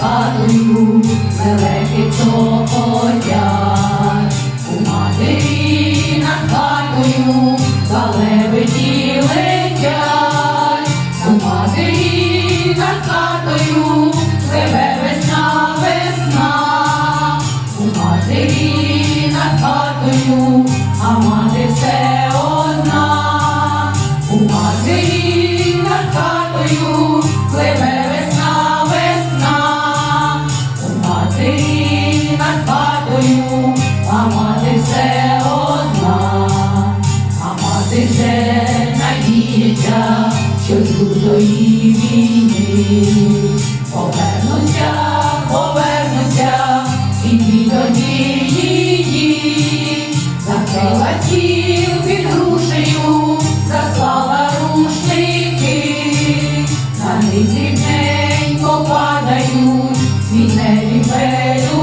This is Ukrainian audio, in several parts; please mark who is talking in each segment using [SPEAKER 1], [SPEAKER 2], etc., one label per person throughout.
[SPEAKER 1] хатою лелеки цокотять. У матері над хатою залебеді надіється, що з лютої війни повернуться, повернуться, і дві її закрила стіл під грушею, заслала рушники, на них дрібненько падають свінелі пелюстки,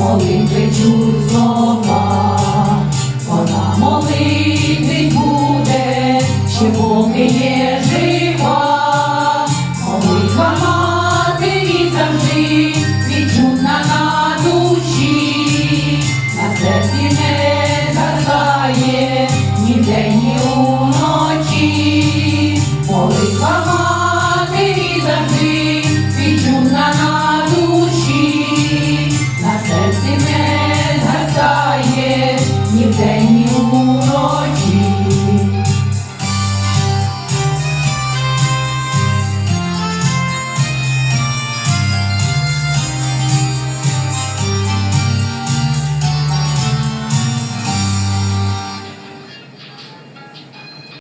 [SPEAKER 1] молитви чуть слова, вона молитись буде, ще поки є жива, молитва матері завжди відчутна на душі, на серці не застає ні вдень, ні уночі, молитва.